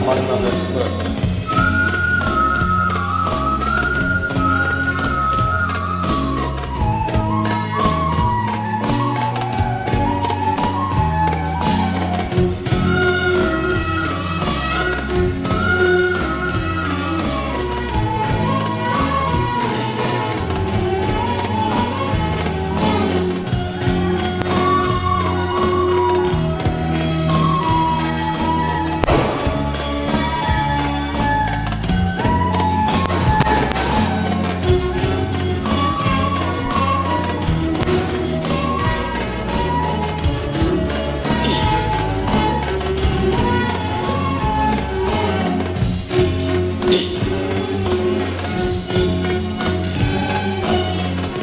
Zamanın adresi burası.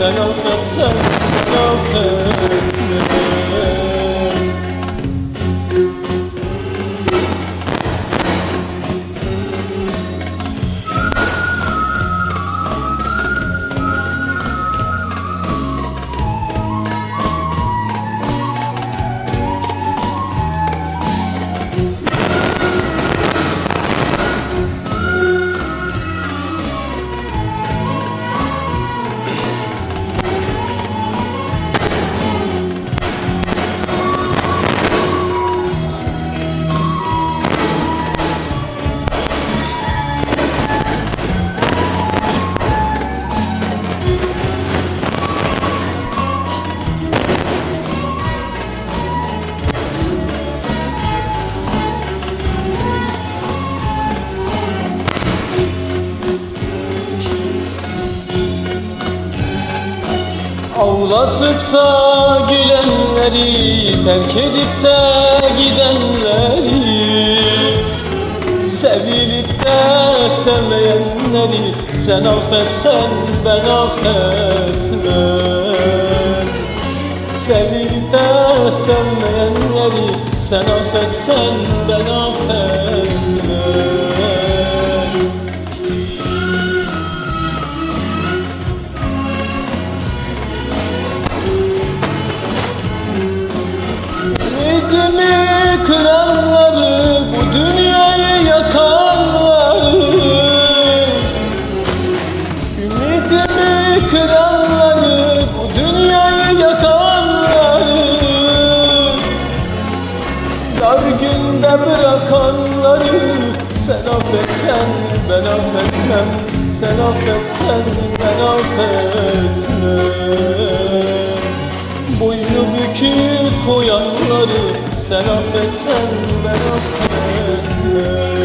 olanları Ağlatıp da gülenleri Terk edip de gidenleri Sevilip de sevmeyenleri Sen affetsen ben affetmem. Sevilip de sevmeyenleri Sen affetsen ben affetmem Ümidimi kıranları, bu dünyayı yakanları. Ümidimi kıranları, bu dünyayı yakanları. Dar günde bırakanları Sen affetsen ben affetmem Sen affetsen ben affetmem sen ben affetmem